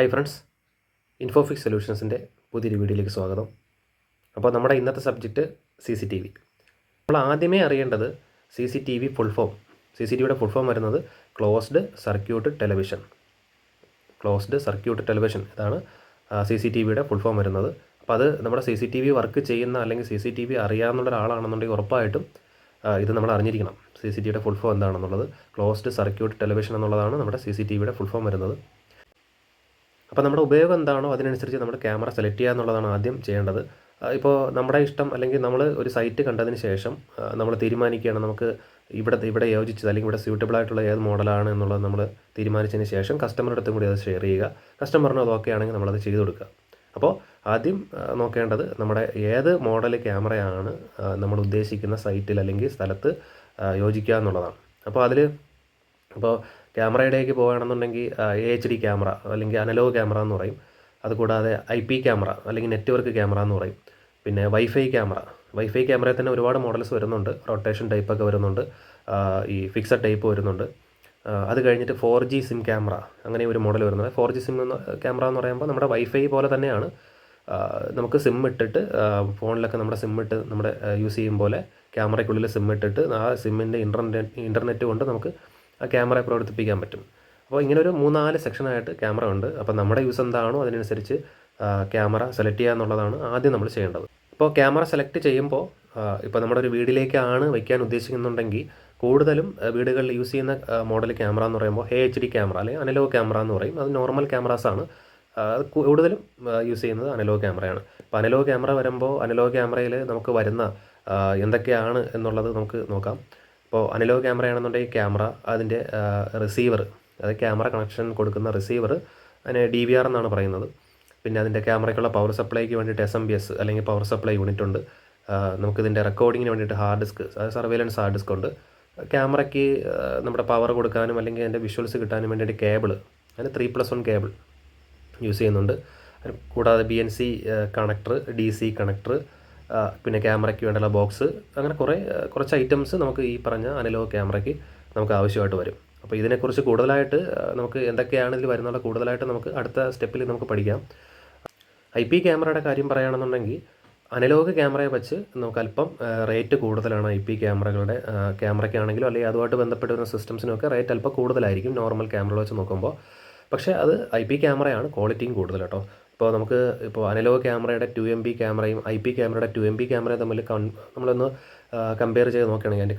Hi friends ഇൻഫോഫിക്സ് സൊല്യൂഷൻസിന്റെ പുതിയൊരു വീഡിയോയിലേക്ക് സ്വാഗതം. അപ്പോൾ നമ്മുടെ ഇന്നത്തെ subject C C T V നമ്മൾ ആദ്യമേ അറിയേണ്ടത് C C T V full form C C T വിയുടെ ഫുൾ ഫോം വരുന്നത് closed circuit television closed circuit television ഇതാണ് സി സി ടി വിയുടെ ഫുൾ ഫോം വരുന്നത്. അപ്പോൾ അത് നമ്മുടെ C C T V work ചെയ്യുന്ന അല്ലെങ്കിൽ സി സി ടി വി അറിയാവുന്ന ഒരാളാണെന്നുണ്ടെങ്കിൽ ഉറപ്പായിട്ടും ഇത് നമ്മൾ അറിഞ്ഞിരിക്കണം. സി സി ടി വിയുടെ ഫുൾ ഫോം എന്താണെന്നുള്ളത്. ക്ലോസ്ഡ് സർക്യൂട്ട് ടെലിവിഷൻ എന്നുള്ളതാണ് നമ്മുടെ സി സി ടി വിയുടെ ഫുൾ ഫോം വരുന്നത്. അപ്പോൾ നമ്മുടെ ഉപയോഗം എന്താണോ അതിനനുസരിച്ച് നമ്മൾ ക്യാമറ സെലക്ട് ചെയ്യുക എന്നുള്ളതാണ് ആദ്യം ചെയ്യേണ്ടത്. ഇപ്പോൾ നമ്മുടെ ഇഷ്ടം അല്ലെങ്കിൽ നമ്മൾ ഒരു സൈറ്റ് കണ്ടതിന് ശേഷം നമ്മൾ തീരുമാനിക്കുകയാണ് നമുക്ക് ഇവിടെ ഇവിടെ യോജിച്ചത് അല്ലെങ്കിൽ ഇവിടെ സ്യൂട്ടബിൾ ആയിട്ടുള്ള ഏത് മോഡലാണ് എന്നുള്ളത് നമ്മൾ തീരുമാനിച്ചതിന് ശേഷം കസ്റ്റമറുടെ അടുത്തും കൂടി അത് ഷെയർ ചെയ്യുക. കസ്റ്റമറിന് അത് ഓക്കെ ആണെങ്കിൽ നമ്മളത് ചെയ്തു കൊടുക്കുക. അപ്പോൾ ആദ്യം നോക്കേണ്ടത് നമ്മുടെ ഏത് മോഡൽ ക്യാമറയാണ് നമ്മൾ ഉദ്ദേശിക്കുന്ന സൈറ്റിൽ അല്ലെങ്കിൽ സ്ഥലത്ത് യോജിക്കുക എന്നുള്ളതാണ്. അപ്പോൾ അതിൽ അപ്പോൾ ക്യാമറയിലേക്ക് പോകുകയാണെന്നുണ്ടെങ്കിൽ എച്ച് ഡി ക്യാമറ അല്ലെങ്കിൽ അനലോഗ് ക്യാമറ എന്ന് പറയും. അതുകൂടാതെ ഐ പി ക്യാമറ അല്ലെങ്കിൽ നെറ്റ്വർക്ക് ക്യാമറ എന്ന് പറയും. പിന്നെ വൈഫൈ ക്യാമറ. വൈഫൈ ക്യാമറയിൽ തന്നെ ഒരുപാട് മോഡൽസ് വരുന്നുണ്ട്. റൊട്ടേഷൻ ടൈപ്പൊക്കെ വരുന്നുണ്ട്. ആ, ഈ ഫിക്സഡ് ടൈപ്പ് വരുന്നുണ്ട്. അത് കഴിഞ്ഞിട്ട് ഫോർ ജി സിം ക്യാമറ അങ്ങനെ ഒരു മോഡൽ വരുന്നത് ഫോർ ജി സിം ക്യാമറ എന്ന് പറയുമ്പോൾ നമ്മുടെ വൈഫൈ പോലെ തന്നെയാണ്. നമുക്ക് സിം ഇട്ടിട്ട് ഫോണിലൊക്കെ നമ്മുടെ സിം ഇട്ട് നമ്മുടെ യൂസ് ചെയ്യും പോലെ ക്യാമറയ്ക്കുള്ളിൽ സിം ഇട്ടിട്ട് ആ സിമ്മിന്റെ ഇന്റർനെറ്റ് ഇന്റർനെറ്റ് കൊണ്ട് നമുക്ക് ആ ക്യാമറ പ്രവർത്തിപ്പിക്കാൻ പറ്റും. അപ്പോൾ ഇങ്ങനെ ഒരു മൂന്നാൽ സെക്ഷനായിട്ട് ക്യാമറ ഉണ്ട്. അപ്പോൾ നമ്മുടെ യൂസ് എന്താണോ അതിനനുസരിച്ച് ക്യാമറ സെലക്ട് ചെയ്യുക എന്നുള്ളതാണ് ആദ്യം നമ്മൾ ചെയ്യേണ്ടത്. ഇപ്പോൾ ക്യാമറ സെലക്ട് ചെയ്യുമ്പോൾ ഇപ്പോൾ നമ്മുടെ ഒരു വീടിലേക്കാണ് വയ്ക്കാൻ ഉദ്ദേശിക്കുന്നുണ്ടെങ്കിൽ കൂടുതലും വീടുകളിൽ യൂസ് ചെയ്യുന്ന മോഡൽ ക്യാമറ എന്ന് പറയുമ്പോൾ എ എച്ച് ഡി ക്യാമറ അല്ലെങ്കിൽ അനലോഗ് ക്യാമറ എന്ന് പറയും. അത് നോർമൽ ക്യാമറാസാണ് ആണ്. കൂടുതലും യൂസ് ചെയ്യുന്നത് അനലോഗ് ക്യാമറയാണ്. അപ്പോൾ അനലോഗ് ക്യാമറ വരുമ്പോൾ അനലോഗ് ക്യാമറയിൽ നമുക്ക് വരുന്ന എന്തൊക്കെയാണ് എന്നുള്ളത് നമുക്ക് നോക്കാം. ഇപ്പോൾ അനലോഗ് ക്യാമറയാണെന്നുണ്ടെങ്കിൽ ക്യാമറ അതിന്റെ റിസീവർ അതായത് ക്യാമറ കണക്ഷൻ കൊടുക്കുന്ന റിസീവർ അതിന് ഡി വി ആർ എന്നാണ് പറയുന്നത്. പിന്നെ അതിന്റെ ക്യാമറയ്ക്കുള്ള പവർ സപ്ലൈക്ക് വേണ്ടിയിട്ട് എസ് എം ബി എസ് അല്ലെങ്കിൽ പവർ സപ്ലൈ യൂണിറ്റ് ഉണ്ട്. നമുക്കിതിന്റെ റെക്കോർഡിങ്ങിന് വേണ്ടിയിട്ട് hard disk surveillance hard disk ഉണ്ട്. ക്യാമറയ്ക്ക് നമ്മുടെ പവർ കൊടുക്കാനും അല്ലെങ്കിൽ അതിന്റെ വിഷ്വൽസ് കിട്ടാനും വേണ്ടിയിട്ട് കേബിൾ അതിന് three plus one cable use ചെയ്യുന്നുണ്ട്. കൂടാതെ B N C connector D C connector പിന്നെ ക്യാമറയ്ക്ക് വേണ്ടിയുള്ള ബോക്സ് അങ്ങനെ കുറേ കുറച്ച് ഐറ്റംസ് നമുക്ക് ഈ പറഞ്ഞ അനലോഗ് ക്യാമറയ്ക്ക് നമുക്ക് ആവശ്യമായിട്ട് വരും. അപ്പോൾ ഇതിനെക്കുറിച്ച് കൂടുതലായിട്ട് നമുക്ക് എന്തൊക്കെയാണ് ഇതിൽ വരുന്നുള്ള കൂടുതലായിട്ട് നമുക്ക് അടുത്ത സ്റ്റെപ്പിൽ നമുക്ക് പഠിക്കാം. ഐ പി ക്യാമറയുടെ കാര്യം പറയുകയാണെന്നുണ്ടെങ്കിൽ അനലോഗ് ക്യാമറയെ വെച്ച് നമുക്ക് അല്പം റേറ്റ് കൂടുതലാണ് ഐ പി ക്യാമറകളുടെ ക്യാമറയ്ക്കാണെങ്കിലും അല്ലെങ്കിൽ അതുമായിട്ട് ബന്ധപ്പെട്ട് വരുന്ന സിസ്റ്റംസിനൊക്കെ റേറ്റ് അല്പം കൂടുതലായിരിക്കും നോർമൽ ക്യാമറ വെച്ച് നോക്കുമ്പോൾ. പക്ഷേ അത് ഐ പി ക്യാമറയാണ് ക്വാളിറ്റിയും കൂടുതൽ കേട്ടോ. ഇപ്പോൾ നമുക്ക് ഇപ്പോൾ അനലോഗ് ക്യാമറയുടെ ടു എം ബി ക്യാമറയും ഐ പി ക്യാമറയുടെ ടു എം ബി ക്യാമറയും തമ്മിൽ കൺ നമ്മളൊന്ന് കമ്പയർ ചെയ്ത് നോക്കുകയാണെങ്കിൽ അതിന്റെ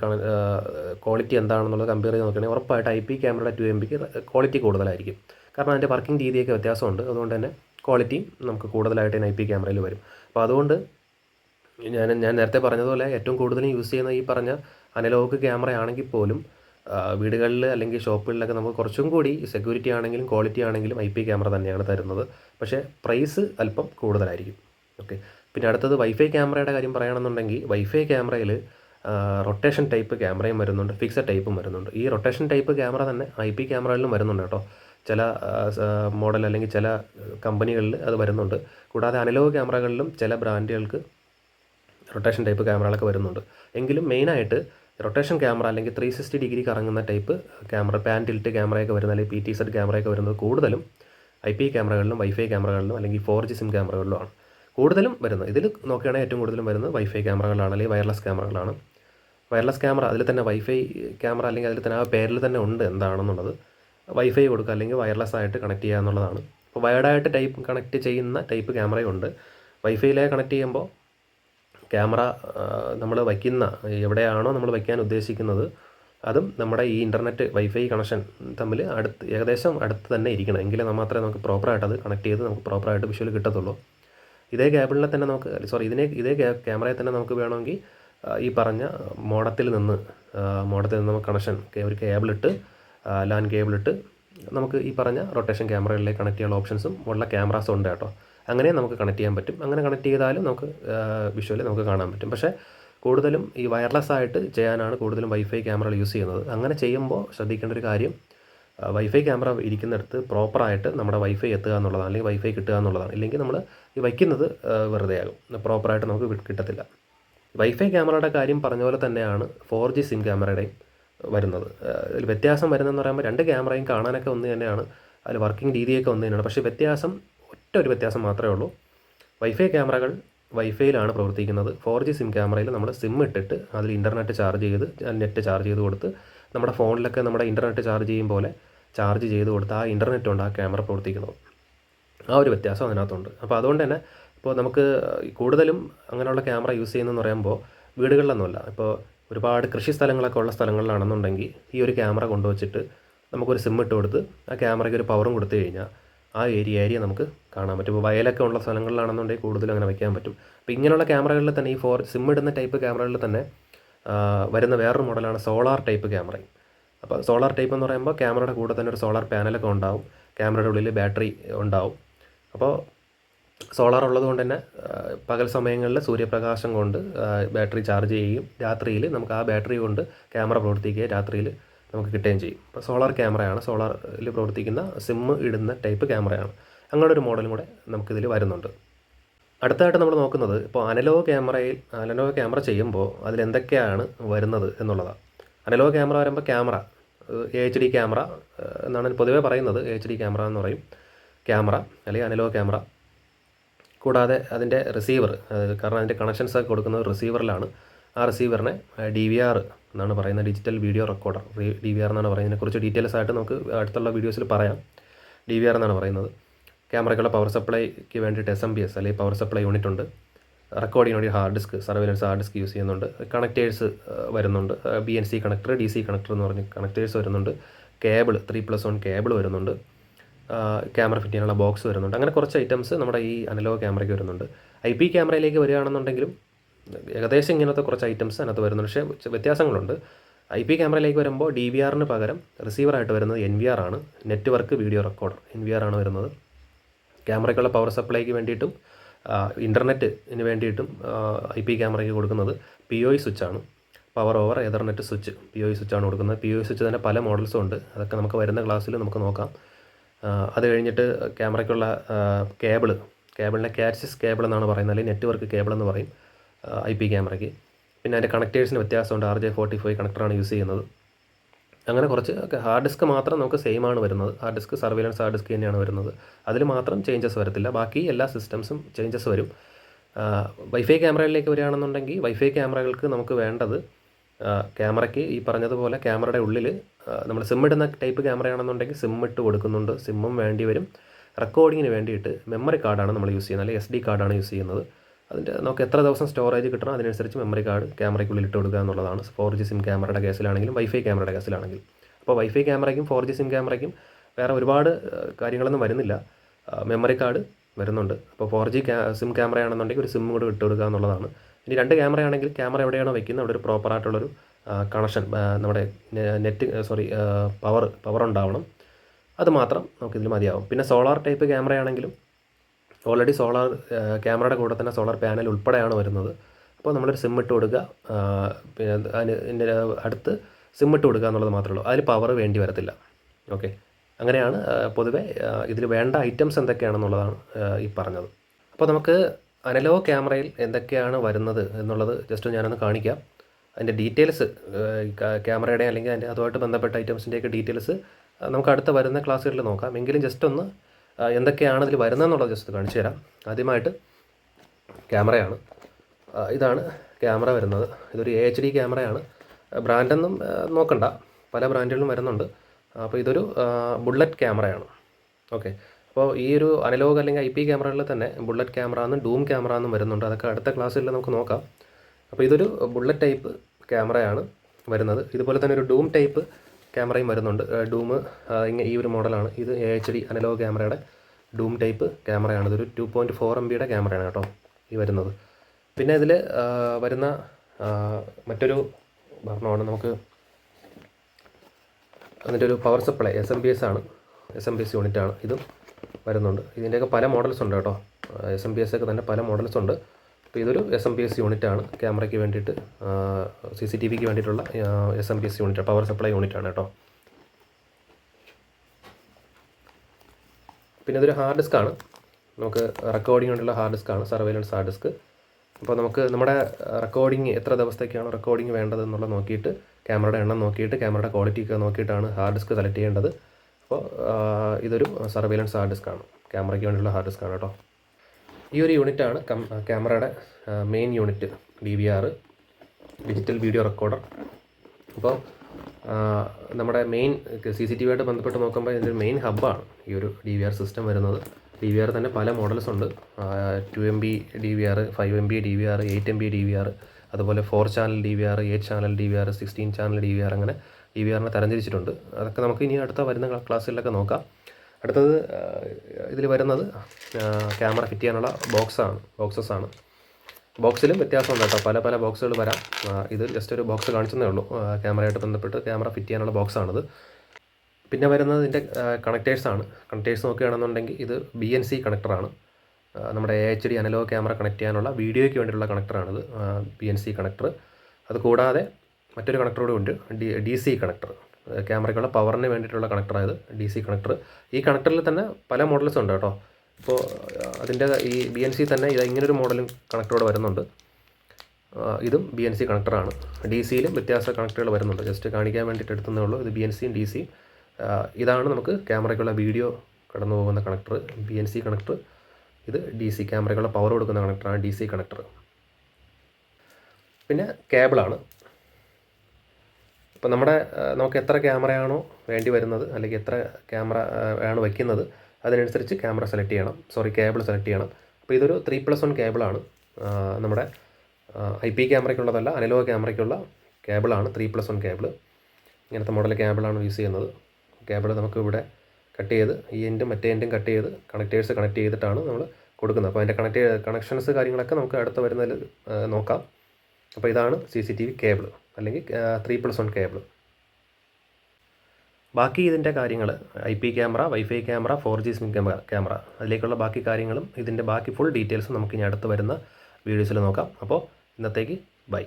ക്വാളിറ്റി എന്താണെന്നുള്ളത് കമ്പയർ ചെയ്ത് നോക്കുകയാണെങ്കിൽ ഉറപ്പായിട്ട് ഐ പി ക്യാമറയുടെ ടു എം ബിക്ക് ക്വാളിറ്റി കൂടുതലായിരിക്കും. കാരണം അതിന്റെ വർക്കിംഗ് രീതിയൊക്കെ വ്യത്യാസമുണ്ട്. അതുകൊണ്ട് തന്നെ ക്വാളിറ്റിയും നമുക്ക് കൂടുതലായിട്ട് ഐ പി ക്യാമറയിൽ വരും. അപ്പോൾ അതുകൊണ്ട് ഞാൻ ഞാൻ നേരത്തെ പറഞ്ഞതുപോലെ ഏറ്റവും കൂടുതലും യൂസ് ചെയ്യുന്ന ഈ പറഞ്ഞ അനലോഗ് ക്യാമറ ആണെങ്കിൽ പോലും വീടുകളിൽ അല്ലെങ്കിൽ ഷോപ്പുകളിലൊക്കെ നമുക്ക് കുറച്ചും കൂടി സെക്യൂരിറ്റി ആണെങ്കിലും ക്വാളിറ്റി ആണെങ്കിലും ഐ പി ക്യാമറ തന്നെയാണ് തരുന്നത്. പക്ഷേ പ്രൈസ് അല്പം കൂടുതലായിരിക്കും. ഓക്കെ പിന്നെ അടുത്തത് വൈഫൈ ക്യാമറയുടെ കാര്യം പറയുകയാണെന്നുണ്ടെങ്കിൽ വൈഫൈ ക്യാമറയിൽ റൊട്ടേഷൻ ടൈപ്പ് ക്യാമറയും വരുന്നുണ്ട്. ഫിക്സഡ് ടൈപ്പും വരുന്നുണ്ട്. ഈ റൊട്ടേഷൻ ടൈപ്പ് ക്യാമറ തന്നെ ഐ പി ക്യാമറകളിലും വരുന്നുണ്ട് കേട്ടോ. ചില മോഡൽ അല്ലെങ്കിൽ ചില കമ്പനികളിൽ അത് വരുന്നുണ്ട്. കൂടാതെ അനലോഗ് ക്യാമറകളിലും ചില ബ്രാൻഡുകൾക്ക് റൊട്ടേഷൻ ടൈപ്പ് ക്യാമറകളൊക്കെ വരുന്നുണ്ട്. എങ്കിലും മെയിനായിട്ട് റൊട്ടേഷൻ ക്യാമറ അല്ലെങ്കിൽ ത്രീ സിക്സ്റ്റി ഡിഗ്രി കറങ്ങുന്ന ടൈപ്പ് ക്യാമറ പാൻ ടിൽറ്റ് ക്യാമറയൊക്കെ വരുന്ന അല്ലെങ്കിൽ പി ടി സെഡ് ക്യാമറയൊക്കെ വരുന്നത് കൂടുതലും ഐ പി ക്യാമറകളിലും വൈഫൈ ക്യാമറകളിലും അല്ലെങ്കിൽ ഫോർ ജി സിം ക്യാമറകളിലുമാണ് കൂടുതലും വരുന്നത്. ഇതിൽ നോക്കുകയാണെങ്കിൽ ഏറ്റവും കൂടുതലും വരുന്നത് വൈഫൈ ക്യാമറകളാണ് അല്ലെങ്കിൽ വയർലെസ് ക്യാമറകളാണ്. വയർലെസ് ക്യാമറ അതിൽ തന്നെ വൈഫൈ ക്യാമറ അല്ലെങ്കിൽ അതിൽ തന്നെ ആ പേരിൽ തന്നെ ഉണ്ട് എന്താണെന്നുള്ളത്. വൈഫൈ കൊടുക്കുക അല്ലെങ്കിൽ വയർലെസ് ആയിട്ട് കണക്ട് ചെയ്യുക എന്നുള്ളതാണ്. അപ്പോൾ വയർഡായിട്ട് ടൈപ്പ് കണക്ട് ചെയ്യുന്ന ടൈപ്പ് ക്യാമറയുണ്ട്. വൈഫൈയിലെ കണക്ട് ചെയ്യുമ്പോൾ ക്യാമറ നമ്മൾ വയ്ക്കുന്ന എവിടെയാണോ നമ്മൾ വയ്ക്കാൻ ഉദ്ദേശിക്കുന്നത് അതും നമ്മുടെ ഈ ഇന്റർനെറ്റ് വൈഫൈ കണക്ഷൻ തമ്മിൽ അടുത്ത് ഏകദേശം അടുത്ത് തന്നെ ഇരിക്കണം. എങ്കിലേ നമ്മൾ മാത്രമേ നമുക്ക് പ്രോപ്പറായിട്ട് അത് കണക്ട് ചെയ്ത് നമുക്ക് പ്രോപ്പറായിട്ട് വിഷ്വൽ കിട്ടത്തുള്ളൂ. ഇതേ കേബിളിനെ തന്നെ നമുക്ക് സോറി ഇതിനെ ഇതേ ക്യാമറയെ തന്നെ നമുക്ക് വേണമെങ്കിൽ ഈ പറഞ്ഞ മോഡത്തിൽ നിന്ന് മോഡത്തിൽ നിന്ന് നമുക്ക് കണക്ഷൻ ഒരു കേബിളിട്ട് ലാൻ കേബിളിട്ട് നമുക്ക് ഈ പറഞ്ഞ റൊട്ടേഷൻ ക്യാമറകളിലേക്ക് കണക്ട് ചെയ്യാനുള്ള ഓപ്ഷൻസും ഉള്ള ക്യാമറാസും ഉണ്ട് കേട്ടോ. അങ്ങനെ നമുക്ക് കണക്ട് ചെയ്യാൻ പറ്റും. അങ്ങനെ കണക്ട് ചെയ്താലും നമുക്ക് വിഷ്വലി നമുക്ക് കാണാൻ പറ്റും. പക്ഷേ കൂടുതലും ഈ വയർലെസ് ആയിട്ട് ചെയ്യാനാണ് കൂടുതലും വൈഫൈ ക്യാമറകൾ യൂസ് ചെയ്യുന്നത്. അങ്ങനെ ചെയ്യുമ്പോൾ ശ്രദ്ധിക്കേണ്ട ഒരു കാര്യം വൈഫൈ ക്യാമറ ഇരിക്കുന്നിടത്ത് പ്രോപ്പറായിട്ട് നമ്മുടെ വൈഫൈ എത്തുക എന്നുള്ളതാണ്. അല്ലെങ്കിൽ വൈഫൈ കിട്ടുക എന്നുള്ളതാണ്. ഇല്ലെങ്കിൽ നമ്മൾ ഈ വയ്ക്കുന്നത് വെറുതെ ആകും പ്രോപ്പറായിട്ട് നമുക്ക് കിട്ടത്തില്ല. വൈഫൈ ക്യാമറയുടെ കാര്യം പറഞ്ഞ പോലെ തന്നെയാണ് ഫോർ ജി സിം ക്യാമറയുടെയും വരുന്നത്. വ്യത്യാസം വരുന്നതെന്ന് പറയുമ്പോൾ രണ്ട് ക്യാമറയും കാണാനൊക്കെ ഒന്ന് തന്നെയാണ്. അതിൽ വർക്കിംഗ് രീതിയൊക്കെ ഒന്ന് തന്നെയാണ്. പക്ഷേ വ്യത്യാസം ഒറ്റ ഒരു വ്യത്യാസം മാത്രമേ ഉള്ളൂ. വൈഫൈ ക്യാമറകൾ വൈഫൈയിലാണ് പ്രവർത്തിക്കുന്നത്. ഫോർ ജി സിം ക്യാമറയിൽ നമ്മൾ സിം ഇട്ടിട്ട് അതിൽ ഇന്റർനെറ്റ് ചാർജ് ചെയ്ത് നെറ്റ് ചാർജ് ചെയ്ത് കൊടുത്ത് നമ്മുടെ ഫോണിലൊക്കെ നമ്മുടെ ഇന്റർനെറ്റ് ചാർജ് ചെയ്യും പോലെ ചാർജ് ചെയ്ത് കൊടുത്ത് ആ ഇന്റർനെറ്റ് കൊണ്ട് ആ ക്യാമറ പ്രവർത്തിക്കുന്നത് ആ ഒരു വ്യത്യാസം അതിനകത്തുണ്ട്. അപ്പോൾ അതുകൊണ്ട് തന്നെ ഇപ്പോൾ നമുക്ക് കൂടുതലും അങ്ങനെയുള്ള ക്യാമറ യൂസ് ചെയ്യുന്നതെന്ന് പറയുമ്പോൾ വീടുകളിലൊന്നുമല്ല. ഇപ്പോൾ ഒരുപാട് കൃഷി സ്ഥലങ്ങളൊക്കെ ഉള്ള സ്ഥലങ്ങളിലാണെന്നുണ്ടെങ്കിൽ ഈ ഒരു ക്യാമറ കൊണ്ടുവച്ചിട്ട് നമുക്കൊരു സിം ഇട്ട് കൊടുത്ത് ആ ക്യാമറയ്ക്ക് ഒരു പവറും കൊടുത്തു കഴിഞ്ഞാൽ ആ ഏരിയ ഏരിയ നമുക്ക് കാണാൻ പറ്റും. ഇപ്പോൾ വയലൊക്കെ ഉള്ള സ്ഥലങ്ങളിലാണെന്നുണ്ടെങ്കിൽ കൂടുതലും അങ്ങനെ വയ്ക്കാൻ പറ്റും. അപ്പോൾ ഇങ്ങനെയുള്ള ക്യാമറകളിൽ തന്നെ ഈ ഫോർ സിം ഇടുന്ന ടൈപ്പ് ക്യാമറകളിൽ തന്നെ വരുന്ന വേറൊരു മോഡലാണ് സോളാർ ടൈപ്പ് ക്യാമറയും. അപ്പോൾ സോളാർ ടൈപ്പ് എന്ന് പറയുമ്പോൾ ക്യാമറയുടെ കൂടെ തന്നെ ഒരു സോളാർ പാനലൊക്കെ ഉണ്ടാവും. ക്യാമറയുടെ ഉള്ളിൽ ബാറ്ററി ഉണ്ടാവും. അപ്പോൾ സോളാർ ഉള്ളതുകൊണ്ട് തന്നെ പകൽ സമയങ്ങളിൽ സൂര്യപ്രകാശം കൊണ്ട് ബാറ്ററി ചാർജ് ചെയ്യുകയും രാത്രിയിൽ നമുക്ക് ആ ബാറ്ററി കൊണ്ട് ക്യാമറ പ്രവർത്തിക്കുകയും രാത്രിയിൽ നമുക്ക് കിട്ടുകയും ചെയ്യും. അപ്പോൾ സോളാർ ക്യാമറയാണ് സോളാറിൽ പ്രവർത്തിക്കുന്ന സിം ഇടുന്ന ടൈപ്പ് ക്യാമറയാണ് അങ്ങനെ ഒരു മോഡലും കൂടെ നമുക്കിതിൽ വരുന്നുണ്ട്. അടുത്തതായിട്ട് നമ്മൾ നോക്കുന്നത് ഇപ്പോൾ അനലോഗ് ക്യാമറയിൽ അനലോഗ് ക്യാമറ ചെയ്യുമ്പോൾ അതിൽ എന്തൊക്കെയാണ് വരുന്നത് എന്നുള്ളതാണ് അനലോഗ് ക്യാമറ വരുമ്പോൾ ക്യാമറ എച്ച് ഡി ക്യാമറ എന്നാണ് പൊതുവേ പറയുന്നത്. എച്ച് ഡി ക്യാമറ എന്ന് പറയും. ക്യാമറ അല്ലെങ്കിൽ അനലോഗ് ക്യാമറ കൂടാതെ അതിന്റെ റിസീവർ കാരണം അതിന്റെ കണക്ഷൻസ് ഒക്കെ കൊടുക്കുന്നത് റിസീവറിലാണ് ആ റിസീവറിനെ ഡി വി ആർ എന്നാണ് പറയുന്നത് digital video recorder D V R എന്നാണ് പറയുന്നത്. ഇതിനെക്കുറിച്ച് ഡീറ്റെയിൽസ് ആയിട്ട് നമുക്ക് അടുത്തുള്ള വീഡിയോസിൽ പറയാം. ഡി വി ആർ എന്നാണ് പറയുന്നത്. ക്യാമറയ്ക്കുള്ള പവർ സപ്ലൈക്ക് വേണ്ടിയിട്ട് എസ് എം ബി എസ് അല്ലെങ്കിൽ പവർ സപ്ലൈ യൂണിറ്റ് ഉണ്ട്. റെക്കോർഡിങ്ങിന് വേണ്ടി hard disk surveillance hard disk use ചെയ്യുന്നുണ്ട്. കണക്റ്റേഴ്സ് വരുന്നുണ്ട്. B N C connector D C connector എന്ന് പറഞ്ഞ് കണക്റ്റേഴ്സ് വരുന്നുണ്ട്. Cable three plus one cable വരുന്നുണ്ട്. ക്യാമറ ഫിറ്റ് ചെയ്യാനുള്ള ബോക്സ് വരുന്നുണ്ട്. അങ്ങനെ കുറച്ച് ഐറ്റംസ് നമ്മുടെ ഈ അനലോഗ് ക്യാമറയ്ക്ക് വരുന്നുണ്ട്. ഐ പി ക്യാമറയിലേക്ക് വരികയാണെന്നുണ്ടെങ്കിലും ഏകദേശം ഇങ്ങനത്തെ കുറച്ച് ഐറ്റംസ് അതിനകത്ത് വരുന്നുണ്ട്. പക്ഷേ വ്യത്യാസങ്ങളുണ്ട്. ഐ പി ക്യാമറയിലേക്ക് വരുമ്പോൾ ഡി വി ആറിന് പകരം റിസീവറായിട്ട് വരുന്നത് എൻ വി ആർ ആണ്. Network video recorder N V R ആണ് വരുന്നത്. ക്യാമറയ്ക്കുള്ള പവർ സപ്ലൈക്ക് വേണ്ടിയിട്ടും ഇന്റർനെറ്റിന് വേണ്ടിയിട്ടും ഐ പി ക്യാമറയ്ക്ക് കൊടുക്കുന്നത് P O സ്വിച്ചാണ് power over ethernet switch P O സ്വിച്ചാണ് കൊടുക്കുന്നത്. പി ഒ സ്വിച്ച് തന്നെ പല മോഡൽസും ഉണ്ട്. അതൊക്കെ നമുക്ക് വരുന്ന ക്ലാസ്സിൽ നമുക്ക് നോക്കാം. അത് കഴിഞ്ഞിട്ട് ക്യാമറയ്ക്കുള്ള കേബിൾ കേബിളിനെ കാറ്റ്സിസ് കേബിൾ എന്നാണ് പറയുന്നത്. അല്ലെങ്കിൽ നെറ്റ്വർക്ക് കേബിൾ എന്ന് പറയും. ഐ പി ക്യാമറയ്ക്ക്. പിന്നെ അതിന്റെ കണക്റ്റേഴ്സിന് വ്യത്യാസമുണ്ട്. ആർ ജെ ഫോർട്ടി ഫൈവ് കണക്ടറാണ് യൂസ് ചെയ്യുന്നത്. അങ്ങനെ കുറച്ച് ഹാർഡ് ഡിസ്ക് മാത്രം നമുക്ക് സെയിം ആണ് വരുന്നത്. Hard disk surveillance hard disk തന്നെയാണ് വരുന്നത്. അതിൽ മാത്രം ചേഞ്ചസ് വരത്തില്ല. ബാക്കി എല്ലാ സിസ്റ്റംസും ചേഞ്ചസ് വരും. വൈഫൈ ക്യാമറകളിലേക്ക് വരികയാണെന്നുണ്ടെങ്കിൽ വൈഫൈ ക്യാമറകൾക്ക് നമുക്ക് വേണ്ടത് ക്യാമറയ്ക്ക് ഈ പറഞ്ഞതുപോലെ ക്യാമറയുടെ ഉള്ളിൽ നമ്മൾ സിം ഇടുന്ന ടൈപ്പ് ക്യാമറയാണെന്നുണ്ടെങ്കിൽ സിം ഇട്ട് കൊടുക്കുന്നുണ്ട്. സിമ്മും വേണ്ടി വരും. റെക്കോർഡിങ്ങിന് വേണ്ടിയിട്ട് മെമ്മറി കാർഡാണ് നമ്മൾ യൂസ് ചെയ്യുന്നത്. അല്ലെങ്കിൽ എസ് ഡി കാർഡാണ് യൂസ് ചെയ്യുന്നത്. അതിന്റെ നമുക്ക് എത്ര ദിവസം സ്റ്റോറേജ് കിട്ടണം അതിനനുസരിച്ച് മെമ്മറി കാർഡ് ക്യാമറയ്ക്കുള്ളിൽ ഇട്ട് കൊടുക്കുക എന്നുള്ളതാണ്. ഫോർ ജി സിം ക്യാമറയുടെ കേസിലാണെങ്കിലും വൈഫൈ ക്യാമറയുടെ കേസിലാണെങ്കിലും. അപ്പോൾ വൈഫൈ ക്യാമറയ്ക്കും ഫോർ ജി സിം ക്യാമറയ്ക്കും വേറെ ഒരുപാട് കാര്യങ്ങളൊന്നും വരുന്നില്ല. മെമ്മറി കാർഡ് വരുന്നുണ്ട്. അപ്പോൾ ഫോർ ജി സിം ക്യാമറയാണെന്നുണ്ടെങ്കിൽ ഒരു സിം കൂടെ ഇട്ട് കൊടുക്കുക എന്നുള്ളതാണ്. ഇനി രണ്ട് ക്യാമറയാണെങ്കിൽ ക്യാമറ എവിടെയാണോ വെക്കുന്നത് അവിടെ ഒരു പ്രോപ്പറായിട്ടുള്ളൊരു കണക്ഷൻ നമ്മുടെ നെറ്റ് സോറി പവർ പവർ ഉണ്ടാവണം. അത് മാത്രം നമുക്കിതിൽ മതിയാവും. പിന്നെ സോളാർ ടൈപ്പ് ക്യാമറയാണെങ്കിലും ഓൾറെഡി സോളാർ ക്യാമറയുടെ കൂടെ തന്നെ സോളാർ പാനൽ ഉൾപ്പെടെയാണ് വരുന്നത്. അപ്പോൾ നമ്മളൊരു സിം ഇട്ട് കൊടുക്കുക. പിന്നെ അതിന് അടുത്ത് സിം ഇട്ട് കൊടുക്കുക എന്നുള്ളത് മാത്രമേ ഉള്ളൂ. അതിൽ പവർ വേണ്ടി വരത്തില്ല. ഓക്കെ. അങ്ങനെയാണ് പൊതുവെ ഇതിൽ വേണ്ട ഐറ്റംസ് എന്തൊക്കെയാണെന്നുള്ളതാണ് ഈ പറഞ്ഞത്. അപ്പോൾ നമുക്ക് അനലോ ക്യാമറയിൽ എന്തൊക്കെയാണ് വരുന്നത് എന്നുള്ളത് ജസ്റ്റ് ഞാനൊന്ന് കാണിക്കാം. അതിന്റെ ഡീറ്റെയിൽസ് ക്യാമറയുടെ അല്ലെങ്കിൽ അതിന്റെ അതുമായിട്ട് ബന്ധപ്പെട്ട ഐറ്റംസിന്റെയൊക്കെ ഡീറ്റെയിൽസ് നമുക്ക് അടുത്ത വരുന്ന ക്ലാസ്സുകളിൽ നോക്കാം. എങ്കിലും ജസ്റ്റ് ഒന്ന് എന്തൊക്കെയാണ് ഇതിൽ വരുന്നതെന്നുള്ളത് ജസ്റ്റ് കാണിച്ചു തരാം. ആദ്യമായിട്ട് ക്യാമറയാണ്. ഇതാണ് ക്യാമറ വരുന്നത്. ഇതൊരു എച്ച് ഡി ക്യാമറയാണ്. ബ്രാൻഡൊന്നും നോക്കണ്ട. പല ബ്രാൻഡുകളും വരുന്നുണ്ട്. അപ്പോൾ ഇതൊരു ബുള്ളറ്റ് ക്യാമറയാണ്. ഓക്കെ. അപ്പോൾ ഈ ഒരു അനലോഗ് അല്ലെങ്കിൽ ഐ പി ക്യാമറകളിൽ തന്നെ ബുള്ളറ്റ് ക്യാമറ എന്നും ഡൂം ക്യാമറ എന്നും വരുന്നുണ്ട്. അതൊക്കെ അടുത്ത ക്ലാസ്സിൽ നമുക്ക് നോക്കാം. അപ്പോൾ ഇതൊരു ബുള്ളറ്റ് ടൈപ്പ് ക്യാമറയാണ് വരുന്നത്. ഇതുപോലെ തന്നെ ഒരു ഡൂം ടൈപ്പ് ക്യാമറയും വരുന്നുണ്ട്. ഡൂം ഇങ്ങനെ ഈ ഒരു മോഡലാണ്. ഇത് എ എച്ച് ഡി അനലോഗ് ക്യാമറയുടെ ഡൂം ടൈപ്പ് ക്യാമറയാണ്. ഇതൊരു ടു പോയിന്റ് ഫോർ എം ബിയുടെ ക്യാമറയാണ് കേട്ടോ ഈ വരുന്നത്. പിന്നെ ഇതിൽ വരുന്ന മറ്റൊരു ഭരണമാണ് നമുക്ക് അതിന്റെ ഒരു power supply S M B S ആണ് എസ് എം ബി എസ് യൂണിറ്റാണ് ഇതും വരുന്നുണ്ട്. ഇതിന്റെയൊക്കെ പല മോഡൽസ് ഉണ്ട് കേട്ടോ. എസ് എം ബി എസ് ഒക്കെ തന്നെ പല മോഡൽസ് ഉണ്ട്. അപ്പോൾ ഇതൊരു S M P S unit ആണ് ക്യാമറയ്ക്ക് വേണ്ടിയിട്ട് സി സി ടി വിക്ക് വേണ്ടിയിട്ടുള്ള S M P S unit power supply unit ആണ് കേട്ടോ. പിന്നെ ഇതൊരു ഹാർഡ് ഡിസ്ക് ആണ്. നമുക്ക് റെക്കോർഡിംഗ് വേണ്ടിയുള്ള ഹാർഡ് ഡിസ്ക് ആണ് സർവൈലൻസ് ഹാർഡ് ഡിസ്ക്. അപ്പോൾ നമുക്ക് നമ്മുടെ റെക്കോർഡിംഗ് എത്ര ദിവസത്തേക്കാണ് റെക്കോർഡിംഗ് വേണ്ടത് എന്നുള്ളത് നോക്കിയിട്ട് ക്യാമറയുടെ എണ്ണം നോക്കിയിട്ട് ക്യാമറയുടെ ക്വാളിറ്റി ഒക്കെ നോക്കിയിട്ടാണ് ഹാർഡ് ഡിസ്ക് സെലക്ട് ചെയ്യേണ്ടത്. അപ്പോൾ ഇതൊരു സർവൈലൻസ് ഹാർഡ് ഡിസ്ക് ആണ്. ക്യാമറയ്ക്ക് വേണ്ടിയുള്ള ഹാർഡ് ഡിസ്ക് ആണ് കേട്ടോ. ഈ ഒരു യൂണിറ്റാണ് ക്യാമറയുടെ main unit D V R digital video recorder അപ്പോൾ നമ്മുടെ മെയിൻ സി സി ടി വിയായിട്ട് ബന്ധപ്പെട്ട് നോക്കുമ്പോൾ ഇതിന്റെ മെയിൻ ഹബ്ബാണ് ഈ ഒരു ഡി വി ആർ സിസ്റ്റം വരുന്നത് ഡി വി ആർ തന്നെ പല മോഡൽസ് ഉണ്ട് two M B D V R five M B D V R eight M B D V R അതുപോലെ four channel D V R eight channel D V R sixteen channel D V R അങ്ങനെ D V ആറിനെ തരംതിരിച്ചിട്ടുണ്ട് അതൊക്കെ നമുക്ക് ഇനി അടുത്ത വരുന്ന ക്ലാ- ക്ലാസ്സിലൊക്കെ നോക്കാം അടുത്തത് ഇതിൽ വരുന്നത് ക്യാമറ ഫിറ്റ് ചെയ്യാനുള്ള ബോക്സാണ് ബോക്സസ് ആണ് ബോക്സിലും വ്യത്യാസമുണ്ട് കേട്ടോ. പല പല ബോക്സുകൾ വരാം. ഇത് ജസ്റ്റ് ഒരു ബോക്സ് കാണിച്ചതേ ഉള്ളൂ. ക്യാമറയായിട്ട് ബന്ധപ്പെട്ട് ക്യാമറ ഫിറ്റ് ചെയ്യാനുള്ള ബോക്സാണിത്. പിന്നെ വരുന്നത് ഇതിന്റെ കണക്റ്റേഴ്സാണ് കണക്റ്റേഴ്സ് നോക്കുകയാണെന്നുണ്ടെങ്കിൽ ഇത് ബി എൻ സി കണക്ടറാണ്. നമ്മുടെ A H D analog camera connect ചെയ്യാനുള്ള വീഡിയോയ്ക്ക് വേണ്ടിയിട്ടുള്ള കണക്ടറാണിത് ബി എൻ സി കണക്ടർ അത് കൂടാതെ മറ്റൊരു കണക്ടർ കൂടി ഉണ്ട് ഡി ഡി സി കണക്ടർ ക്യാമറയ്ക്കുള്ള പവറിന് വേണ്ടിയിട്ടുള്ള കണക്ടറായത് ഡി സി കണക്ടർ ഈ കണക്ടറിൽ തന്നെ പല മോഡൽസ് ഉണ്ട് കേട്ടോ. ഇപ്പോൾ അതിന്റെ ഈ ബി എൻ സി തന്നെ ഇങ്ങനൊരു മോഡലും കണക്ടറോട് വരുന്നുണ്ട്. ഇതും ബി എൻ സി കണക്ടറാണ് ഡി സിയിലും വ്യത്യാസ കണക്ടറുകൾ വരുന്നുണ്ട്. ജസ്റ്റ് കാണിക്കാൻ വേണ്ടിയിട്ട് എടുത്തതേ ഉള്ളൂ. ഇത് ബി എൻ സിയും ഡി സിയും ഇതാണ് നമുക്ക് ക്യാമറയ്ക്കുള്ള വീഡിയോ കടന്നു പോകുന്ന connector B N C connector ഇത് ഡി സി ക്യാമറയ്ക്കുള്ള പവർ കൊടുക്കുന്ന കണക്ടറാണ് ഡി സി കണക്ടർ പിന്നെ കേബിളാണ് ഇപ്പോൾ നമ്മുടെ നമുക്ക് എത്ര ക്യാമറയാണോ വേണ്ടി വരുന്നത് അല്ലെങ്കിൽ എത്ര ക്യാമറ ആണ് വയ്ക്കുന്നത് അതിനനുസരിച്ച് ക്യാമറ സെലക്ട് ചെയ്യണം. സോറി കേബിൾ സെലക്ട് ചെയ്യണം. അപ്പോൾ ഇതൊരു ത്രീ പ്ലസ് വൺ കേബിളാണ്. നമ്മുടെ ഐ പി ക്യാമറയ്ക്കുള്ളതല്ല അനലോഗ് ക്യാമറയ്ക്കുള്ള കേബിളാണ് ത്രീ പ്ലസ് വൺ കേബിൾ ഇങ്ങനത്തെ മോഡൽ കേബിളാണ് യൂസ് ചെയ്യുന്നത്. കേബിൾ നമുക്ക് ഇവിടെ കട്ട് ചെയ്ത് ഈ എൻഡും മറ്റേ എൻഡും കട്ട് ചെയ്ത് കണക്റ്റേഴ്സ് കണക്ട് ചെയ്തിട്ടാണ് നമ്മൾ കൊടുക്കുന്നത്. അപ്പോൾ അതിന്റെ കണക്ട് കണക്ഷൻസ് കാര്യങ്ങളൊക്കെ നമുക്ക് അടുത്ത് വരുന്നതിൽ നോക്കാം. അപ്പോൾ ഇതാണ് C C T V cable അല്ലെങ്കിൽ ത്രീ പ്ലസ് വൺ കേബിൾ ബാക്കി ഇതിന്റെ കാര്യങ്ങൾ I P camera wifi camera four G SIM camera camera അതിലേക്കുള്ള ബാക്കി കാര്യങ്ങളും ഇതിന്റെ ബാക്കി ഫുൾ ഡീറ്റെയിൽസും നമുക്ക് ഇനി അടുത്ത് വരുന്ന വീഡിയോസിൽ നോക്കാം. അപ്പോൾ ഇന്നത്തേക്ക് ബൈ